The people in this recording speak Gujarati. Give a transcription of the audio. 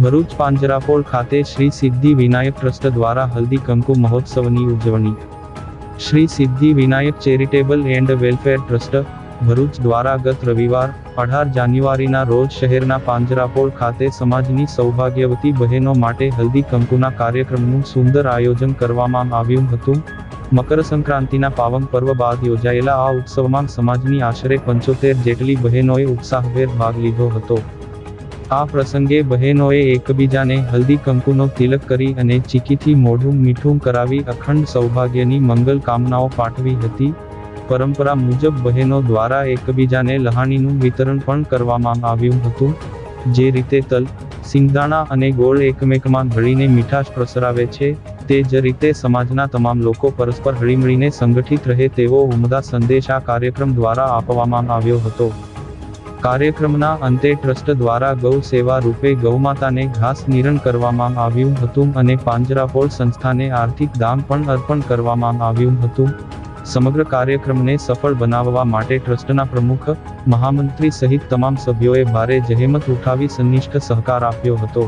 ભરૂચ પાંજરાપોળ ખાતે શ્રી સિદ્ધિ વિનાયક ટ્રસ્ટ દ્વારા હલ્દી કંકુ મહોત્સવની ઉજવણી. Shri Siddhi Vinayak charitable and welfare trust, Bharuch દ્વારા ગત રવિવાર, અઢાર જાન્યુઆરીના રોજ શહેરના પાંજરાપોળ ખાતે સમાજની સૌભાગ્યવતી બહેનો માટે હલ્દી કંકુના કાર્યક્રમનું સુંદર આયોજન કરવામાં આવ્યું હતું. મકર સંક્રાંતિના પાવન પર્વ બાદ યોજાયેલા આ ઉત્સવમાં સમાજની આશરે પંચોતેર જેટલી બહેનોએ ઉત્સાહભેર ભાગ લીધો હતો. આ પ્રસંગે બહેનોએ એકબીજાને હલ્દી કંકુનો તિલક કરી અને ચીકીથી મોઢું મીઠું કરાવી અખંડ સૌભાગ્યની મંગલ કામનાઓ પાઠવી હતી. પરંપરા મુજબ બહેનો દ્વારા એકબીજાને લહાણીનું વિતરણ પણ કરવામાં આવ્યું હતું. જે રીતે તલ, સિંગદાણા અને ગોળ એકમેકમાં ભળીને મીઠાશ પ્રસરાવે છે, તે જ રીતે સમાજના તમામ લોકો પરસ્પર હળીમળીને સંગઠિત રહે તેવો ઉમદા સંદેશ આ કાર્યક્રમ દ્વારા આપવામાં આવ્યો હતો. કાર્યક્રમના અંતે ટ્રસ્ટ દ્વારા ગૌ સેવા રૂપે ગૌમાતાને ઘાસ નિરણ કરવામાં આવ્યું હતું અને પાંજરાપોળ સંસ્થાને આર્થિક દાન પણ અર્પણ કરવામાં આવ્યું હતું. સમગ્ર કાર્યક્રમને સફળ બનાવવા માટે ટ્રસ્ટના પ્રમુખ, મહામંત્રી સહિત તમામ સભ્યોએ ભારે જહેમત ઉઠાવી સંનિષ્ઠ સહકાર આપ્યો હતો.